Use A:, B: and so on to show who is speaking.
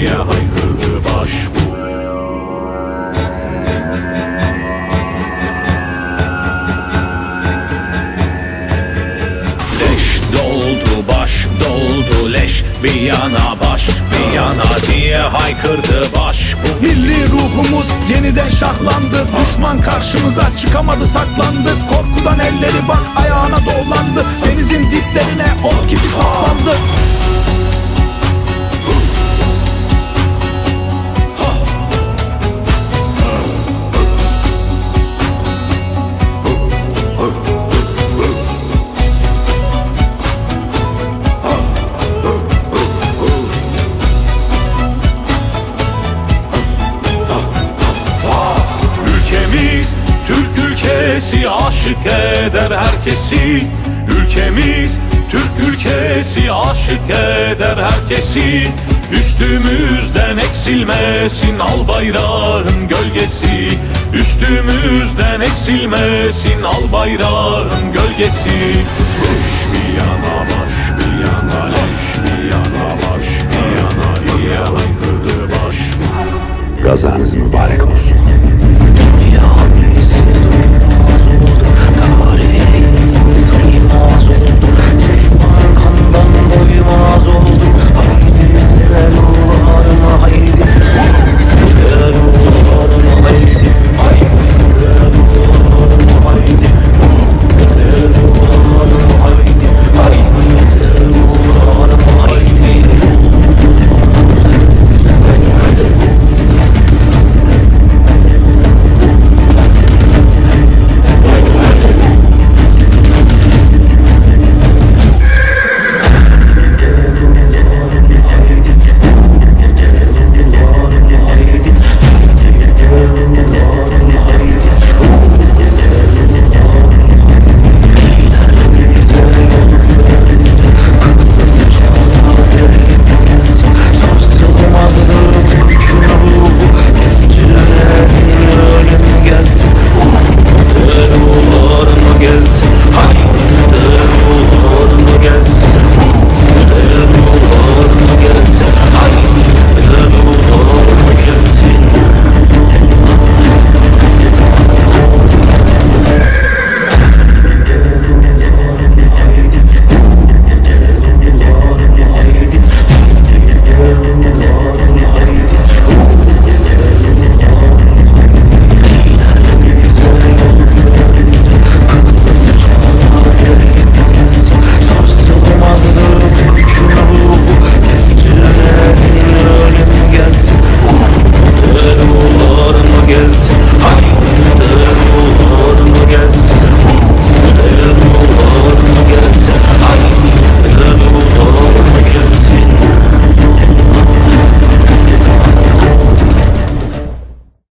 A: diye haykırdı başbuğ Leş doldu baş doldu leş bir yana baş bir yana diye haykırdı baş bu.
B: Milli ruhumuz yeniden şahlandı Düşman karşımıza çıkamadı saklandı. Korkudan elleri bak
A: ayağa ülkesi aşık eder herkesi. Ülkemiz Türk ülkesi aşık eder herkesi. Üstümüzden eksilmesin al bayrağın gölgesi. Üstümüzden eksilmesin al bayrağın gölgesi. Leş bir yana baş bir yana leş bir yana baş bir yana diye haykırdı baş.
C: Gazanız mübarek olsun.